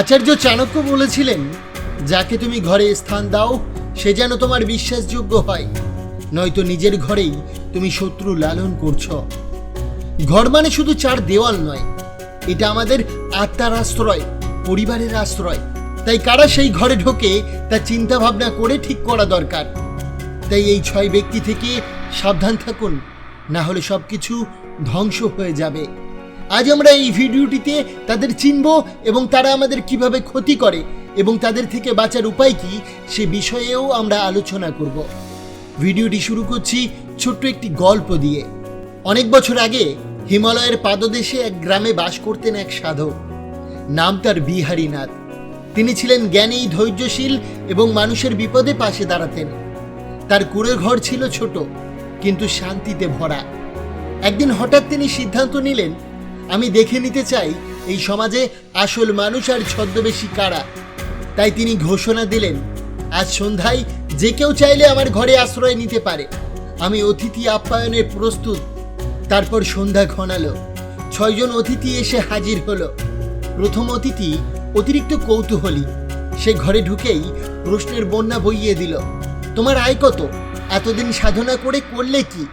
আচার্য চাণক্য বলেছিলেন, যাকে তুমি ঘরে স্থান দাও, সে যেন তোমার বিশ্বাসযোগ্য হয়। নয়তো নিজের ঘরেই তুমি শত্রু লালন করছ। ঘর মানে শুধু চার দেওয়াল নয়, এটা আমাদের আত্মার আশ্রয়, পরিবারের আশ্রয়। তাই কারা সেই ঘরে ঢোকে, তা চিন্তা ভাবনা করে ঠিক করা দরকার। তাই এই ছয় ব্যক্তি থেকে সাবধান থাকুন, না হলে সব কিছু ধ্বংস হয়ে যাবে। আজ আমরা এই ভিডিওটিতে তাদের চিনব এবং তারা আমাদের কীভাবে ক্ষতি করে এবং তাদের থেকে বাঁচার উপায় কি সে বিষয়েও আমরা আলোচনা করব। ভিডিওটি শুরু করছি ছোট্ট একটি গল্প দিয়ে। অনেক বছর আগে হিমালয়ের পাদদেশে এক গ্রামে বাস করতেন এক সাধক। নাম তার বিহারীনাথ। তিনি ছিলেন জ্ঞানী, ধৈর্যশীল এবং মানুষের বিপদে পাশে দাঁড়াতেন। তার কুড়ে ঘর ছিল ছোট, কিন্তু শান্তিতে ভরা। একদিন হঠাৎ তিনি সিদ্ধান্ত নিলেন আমি দেখে নিতে চাই এই সমাজে আসল মানুষ আর ছদ্মবেশী কারা। তাই তিনি ঘোষণা দিলেন, আজ সন্ধ্যায় যে কেউ চাইলে আমার ঘরে আশ্রয় নিতে পারে। আমি অতিথি আপ্যায়নে প্রস্তুত, তারপর সন্ধ্যা ঘনালো। ছয়জন অতিথি এসে হাজির হলো। প্রথম অতিথি অতিরিক্ত কৌতূহলী। সে ঘরে ঢুকেই প্রশ্নের বন্যা বইয়ে দিল, তোমার আয় কত? এতদিন সাধনা করে করলে কি?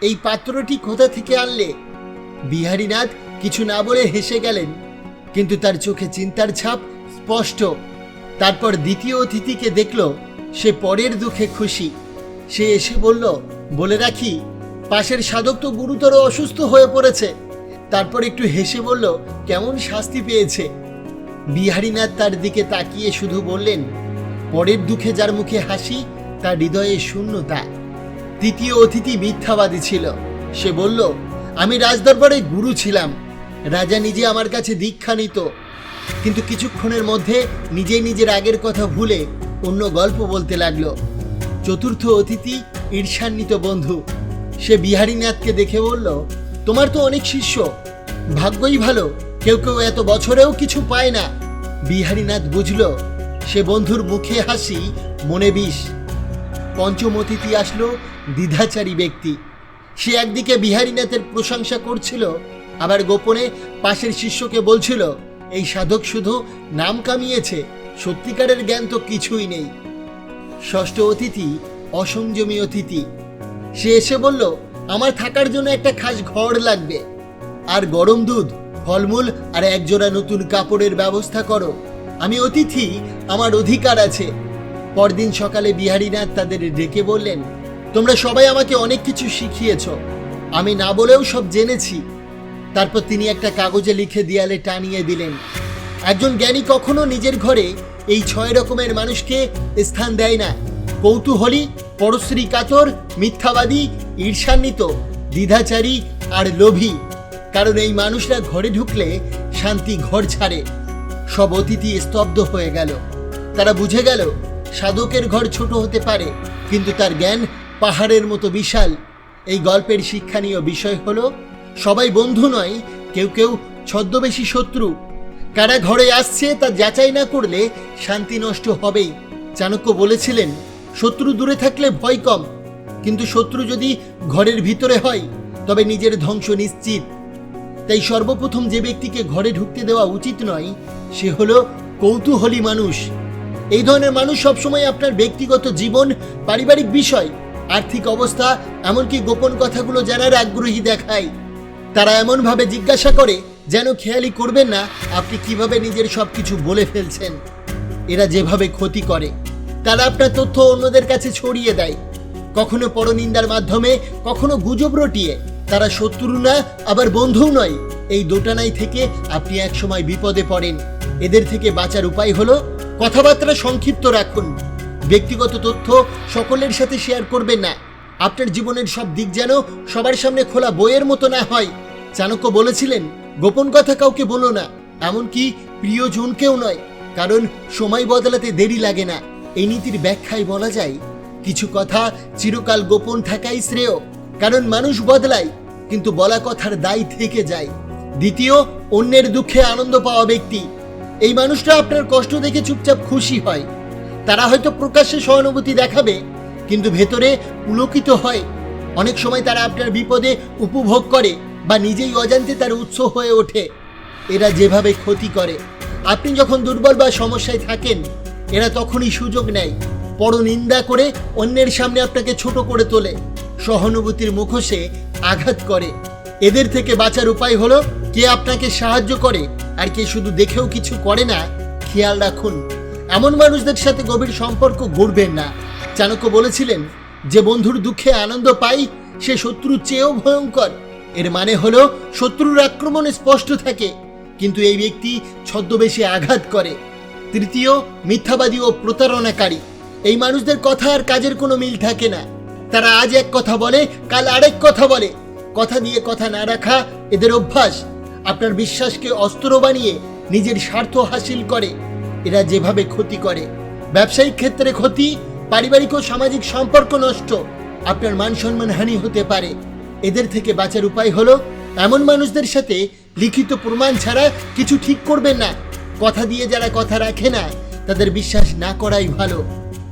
এই পাত্রটি কোথা থেকে আনলে? বিহারীনাথ কিছু না বলে হেসে গেলেন। কিন্তু তার চোখে চিন্তার ছাপ স্পষ্ট। তারপর দ্বিতীয় অতিথিকে দেখল, সে পরের দুঃখে খুশি। সে এসে বলল, বলে রাখি, পাশের সাধক তো গুরুতর অসুস্থ হয়ে পড়েছে। তারপর একটু হেসে বলল, কেমন শাস্তি পেয়েছে? বিহারীনাথ তার দিকে তাকিয়ে শুধু বললেন, পরের দুঃখে যার মুখে হাসি, তার হৃদয়ে শূন্যতা। তৃতীয় অতিথি মিথ্যাবাদী ছিল। সে বলল, আমি রাজদরবারে গুরু ছিলাম। রাজা নিজে আমার কাছে দীক্ষা নিত। কিন্তু কিছুক্ষণের মধ্যে নিজেই নিজের আগের কথা ভুলে অন্য গল্প বলতে লাগল। চতুর্থ অতিথি ঈর্ষান্বিত বন্ধু। সে বিহারীনাথকে দেখে বলল, তোমার তো অনেক শিষ্য। ভাগ্যই ভালো। কেউ কেউ এত বছরেও কিছু পায় না। বিহারীনাথ বুঝল, সে বন্ধুর মুখে হাসি, মনে বিষ। পঞ্চম অতিথি আসলো দ্বিধাচারী ব্যক্তি। সে একদিকে বিহারীনাথের প্রশংসা করছিল আবার গোপনে পাশের শিষ্যকে বলছিল, এই সাধক শুধু নাম কামিয়েছে, সত্যিকারের জ্ঞান তো কিছুই নেই। ষষ্ঠ অতিথি, অসংযমী অতিথি, সে এসে বলল, আমার থাকার জন্য একটা খাস ঘর লাগবে। আর গরম দুধ, ফলমূল আর একজোড়া নতুন কাপড়ের ব্যবস্থা করো। আমি অতিথি, আমার অধিকার আছে। পরদিন সকালে বিহারীনাথ তাদের ডেকে বললেন, তোমরা সবাই আমাকে অনেক কিছু শিখিয়েছ। আমি না বলেও সব জেনেছি। তারপর তিনি একটা কাগজে লিখে দেয়ালে টানিয়ে দিলেন। একজন জ্ঞানী কখনো নিজের ঘরে এই ছয় রকমের মানুষকে স্থান দেয় না। কৌতূহলী, পরশ্রী কাতর, মিথ্যাবাদী, ঈর্ষান্বিত, দ্বিধাচারী আর লোভী। কারণ এই মানুষরা ঘরে ঢুকলে শান্তি ঘর ছাড়ে। সব অতিথি স্তব্ধ হয়ে গেল। তারা বুঝে গেল, সাধকের ঘর ছোট হতে পারে, কিন্তু তার জ্ঞান পাহাড়ের মতো বিশাল। এই গল্পের শিক্ষণীয় বিষয় হলো সবাই বন্ধু নয়, কেউ কেউ ছদ্মবেশী শত্রু। কারা ঘরে আসছে তা যাচাই না করলে শান্তি নষ্ট হবেই। চাণক্য বলেছিলেন, শত্রু দূরে থাকলে ভয় কম, কিন্তু শত্রু যদি ঘরের ভিতরে হয়, তবে নিজের ধ্বংস নিশ্চিত। তাই সর্বপ্রথম যে ব্যক্তিকে ঘরে ঢুকতে দেওয়া উচিত নয়, সে হলো কৌতূহলী মানুষ। এই ধরনের মানুষ সবসময় আপনার ব্যক্তিগত জীবন, পারিবারিক বিষয়, আর্থিক অবস্থা, এমনকি গোপন কথাগুলো জানার আগ্রহী দেখায়। তারা এমনভাবে জিজ্ঞাসা করে, যেন খেয়ালি করবেন না, আপনি কীভাবে নিজের সব কিছু বলে ফেলছেন? এরা যেভাবে ক্ষতি করে, তারা আপনার তথ্য অন্যদের কাছে ছড়িয়ে দেয়। কখনো পরনিন্দার মাধ্যমে, কখনো গুজব রটিয়ে। তারা শত্রু না, আবার বন্ধুও নয়। এই দোটানাই থেকে আপনি একসময় বিপদে পড়েন। এদের থেকে বাঁচার উপায় হলো, কথাবার্তা সংক্ষিপ্ত রাখুন। ব্যক্তিগত তথ্য সকলের সাথে শেয়ার করবেন না। আপনার জীবনের সব দিক যেন সবার সামনে খোলা বইয়ের মতো না হয়। চাণক্য বলেছিলেন, গোপন কথা কাউকে বলো না, এমনকি প্রিয়জনকেও নয়, কারণ সময় বদলাতে দেরি লাগে না। এই নীতির ব্যাখ্যায় বলা যায়, কিছু কথা চিরকাল গোপন থাকাই শ্রেয়, কারণ মানুষ বদলায়, কিন্তু বলা কথার দায় থেকে যায়। দ্বিতীয়, অন্যের দুঃখে আনন্দ পাওয়া ব্যক্তি। এই মানুষটা আপনার কষ্ট দেখে চুপচাপ খুশি হয়। তারা হয়তো প্রকাশ্যে সহানুভূতি দেখাবে, কিন্তু ভেতরে পুলকিত হয়। অনেক সময় তারা আপনার বিপদে উপভোগ করে। বা নিজেই অজান্তে তার উৎস হয়ে ওঠে। এরা যেভাবে ক্ষতি করে। আপনি যখন দুর্বল বা সমস্যায় থাকেন, এরা তখনই সুযোগ নেয়। পরনিন্দা করে অন্যের সামনে আপনাকে ছোট করে তোলে। সহানুভূতির মুখোশে আঘাত করে। এদের থেকে বাঁচার উপায় হলো, কে আপনাকে সাহায্য করে আর কে শুধু দেখেও কিছু করে না, খেয়াল রাখুন। এমন মানুষদের সাথে গভীর সম্পর্ক গড়বেন না। চাণক্য বলেছিলেন, যে বন্ধুর দুঃখে আনন্দ পাই, সে শত্রুর চেয়েও ভয়ঙ্কর। এর মানে হলো শত্রুর আক্রমণ স্পষ্ট থাকে, কিন্তু এই ব্যক্তি ছদ্মবেশে আঘাত করে। তৃতীয়, মিথ্যাবাদী ও প্রতারণাকারী। এই মানুষদের কথা আর কাজের কোনো মিল থাকে না। তারা আজ এক কথা বলে, কাল আরেক কথা বলে। কথা দিয়ে কথা না রাখা এদের অভ্যাস। আপনার বিশ্বাসকে অস্ত্র বানিয়ে নিজের স্বার্থ হাসিল করে। এরা যেভাবে ক্ষতি করে। ব্যবসায়িক ক্ষেত্রে ক্ষতি, পারিবারিক ও সামাজিক সম্পর্ক নষ্ট। আপনার মান সম্মান হানি হতে পারে। এদের থেকে বাঁচার উপায় হলো, এমন মানুষদের সাথে লিখিত প্রমাণ ছাড়া কিছু ঠিক করবেন না। কথা দিয়ে যারা কথা রাখে না, তাদের বিশ্বাস না করাই ভালো।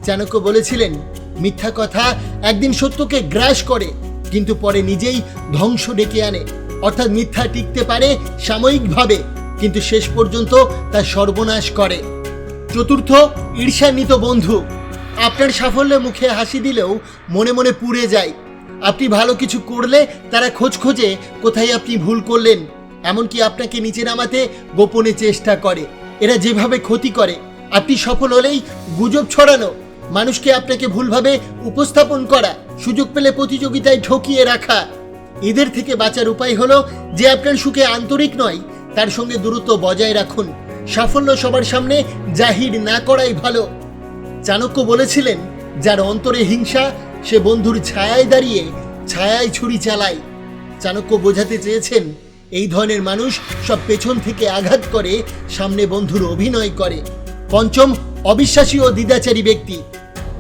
চাণক্য বলেছিলেন, মিথ্যা কথা একদিন সত্যকে গ্রাস করে, কিন্তু পরে নিজেই ধ্বংস ডেকে আনে। অর্থাৎ মিথ্যা টিকতে পারে সাময়িকভাবে, কিন্তু শেষ পর্যন্ত তা সর্বনাশ করে। চতুর্থ, ঈর্ষান্বিত বন্ধু। আপনার সাফল্যে মুখে হাসি দিলেও মনে মনে পুড়ে যায়। আপনি ভালো কিছু করলে তারা খোঁজ খোঁজে কোথায় আপনি ভুল করলেন। এমনকি আপনাকে নিচে নামাতে গোপনে চেষ্টা করে। এরা যেভাবে ক্ষতি করে, আপনি সফল হলেই গুজব ছড়ানো, মানুষকে আপনাকে ভুলভাবে উপস্থাপন করা, সুযোগ পেলে প্রতিযোগিতায় ঠকিয়ে রাখা। এদের থেকে বাঁচার উপায় হলো যে আপনার সুখে আন্তরিক নয়, তার সঙ্গে দূরত্ব বজায় রাখুন। সাফল্য সবার সামনে জাহির না করাই ভালো। চাণক্য বলেছিলেন, যার অন্তরে হিংসা সে বন্ধুর ছায়ায় দাঁড়িয়ে, ছায়ায় ছুরি চালায়। চাণক্য বোঝাতে চেয়েছেন, এই ধরনের মানুষ সব পেছন থেকে আঘাত করে, সামনে বন্ধুর অভিনয় করে। পঞ্চম, অবিশ্বাসী ও দ্বিধাচারী ব্যক্তি।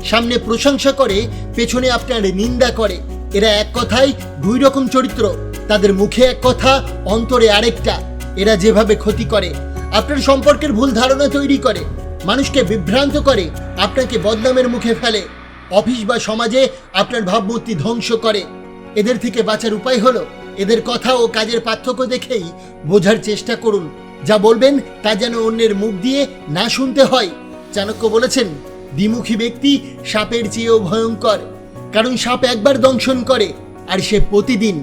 সামনে প্রশংসা করে, পেছনে আপনার নিন্দা করে। এরা এক কথায় দুই রকম চরিত্র। তাদের মুখে এক কথা, অন্তরে আরেকটা। এরা যেভাবে ক্ষতি করে, আপনার সম্পর্কের ভুল ধারণা তৈরি করে। মানুষকে বিভ্রান্ত করে, আপনাকে বদনামের মুখে ফেলে। অফিস বা সমাজে আপনার ভাবমূর্তি ধ্বংস করে। এদের থেকে বাঁচার উপায় হলো, এদের কথা ও কাজের পার্থক্য দেখেই বোঝার চেষ্টা করুন। যা বলবেন তা যেন অন্যের মুখ দিয়ে না শুনতে হয়। চাণক্য বলেছেন, দ্বিমুখী ব্যক্তি সাপের চেয়েও ভয়ঙ্কর, কারণ সাপ একবার দংশন করে আর সে প্রতিদিন।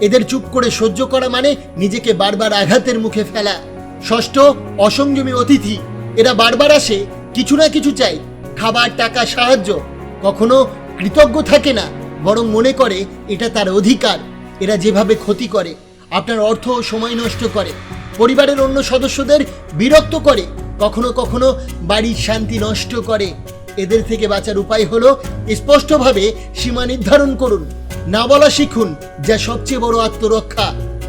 এদের চুপ করে সহ্য করা মানে নিজেকে বারবার আঘাতের মুখে ফেলা। ষষ্ঠ, অসংযমী অতিথি, এরা বারবার আসে, কিছু না কিছু চাই খাবার, টাকা, সাহায্য কখনো কৃতজ্ঞ থাকে না, বরং মনে করে এটা তার অধিকার, এরা যেভাবে ক্ষতি করে, আপনার অর্থ ও সময় নষ্ট করে, পরিবারের অন্য সদস্যদের বিরক্ত করে, কখনো কখনো বাড়ির শান্তি নষ্ট করে। এদের থেকে বাঁচার উপায় হলো স্পষ্টভাবে সীমা নির্ধারণ করুন, না বলা শিখুন যা সবচেয়ে বড় আত্মরক্ষা।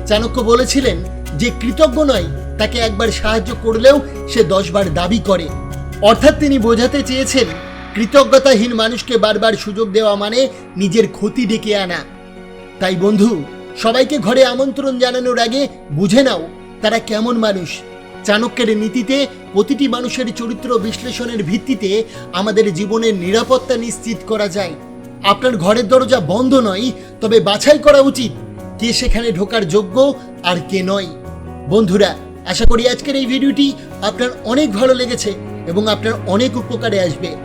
চাণক্য বলেছিলেন যে কৃতজ্ঞ নয়, তাকে একবার সাহায্য করলেও সে দশবার দাবি করে। অর্থাৎ তিনি বোঝাতে চেয়েছেন কৃতজ্ঞতাহীন মানুষকে বারবার সুযোগ দেওয়া মানে নিজের ক্ষতি ডেকে আনা। তাই বন্ধু, সবাইকে ঘরে আমন্ত্রণ জানানোর আগে বুঝে নাও তারা কেমন মানুষ। চাণক্যের নীতিতে প্রতিটি মানুষের চরিত্র বিশ্লেষণের ভিত্তিতে আমাদের জীবনের নিরাপত্তা নিশ্চিত করা যায়। আপনার ঘরের দরজা বন্ধ নয়, তবে বাছাই করা উচিত কে সেখানে ঢোকার যোগ্য আর কে নয়। বন্ধুরা, আশা করি আজকের এই ভিডিওটি আপনার অনেক ভালো লেগেছে এবং আপনার অনেক উপকারে আসবে।